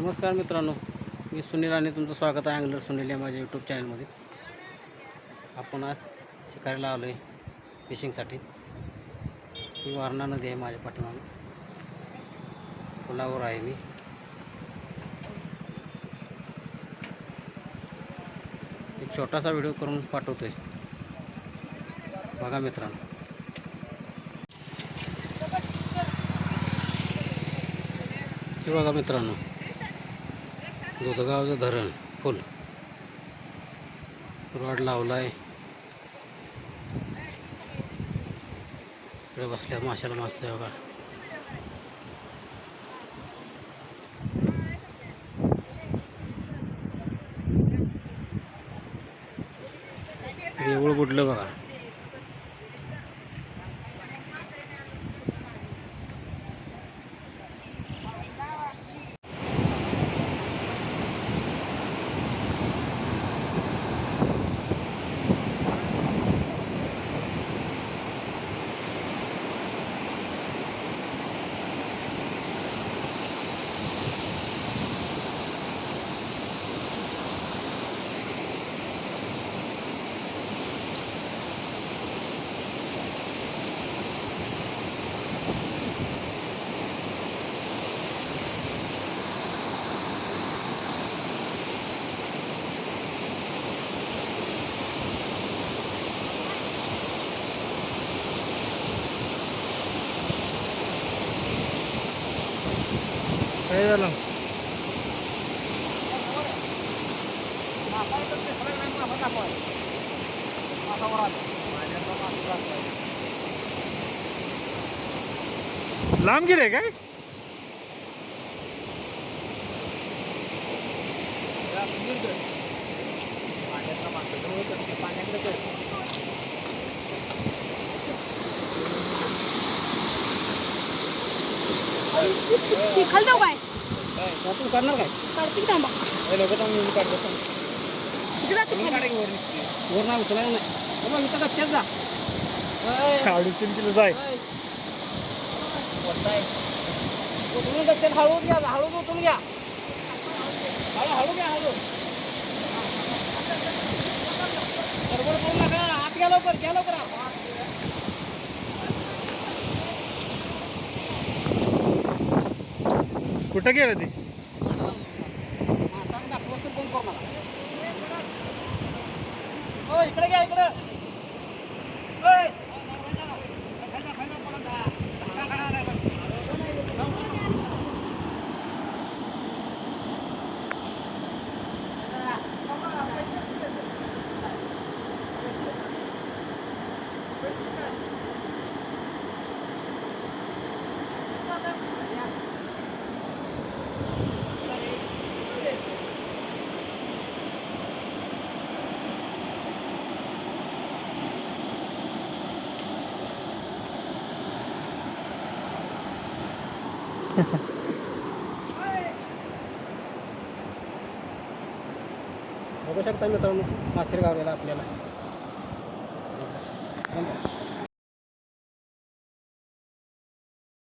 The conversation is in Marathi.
नमस्कार मित्रांनो मी सुनील आणि तुमचं स्वागत आहे अँगलर सुनील या माझ्या यूट्यूब चॅनलमध्ये आपण आज शिकारीला आलो आहे फिशिंगसाठी ही वारणा नदी आहे माझ्या पाठीमागे. पुलावर आहे मी. एक छोटासा व्हिडिओ करून पाठवतो आहे बघा मित्रांनो. हे बघा मित्रांनो. दुधगावचं धरण फुल. रॉड लावलाय. इकडे बसल्या माशाला मासे आहे बघा. देऊळ बुडलं बघा. काय झालं लांब गेले काय खाली जाऊ काय तू करणार काय? काढते की थांबा किती जाते खाली? वर नाही उचलायला नाही. इथं जा. साडे तीन किलो जाय. उचलून गच्च्यात हळूच घ्या हळूच उचलून घ्या. हळू हळू घ्या हळू. गडबड करू नका. आत घ्या लवकर घ्या लवकर. कुठं गेलं ती? माणसाने दाखवत इकडे घ्या इकडे बघू शकता मित्रांनो मासेर गावलेला आपल्याला.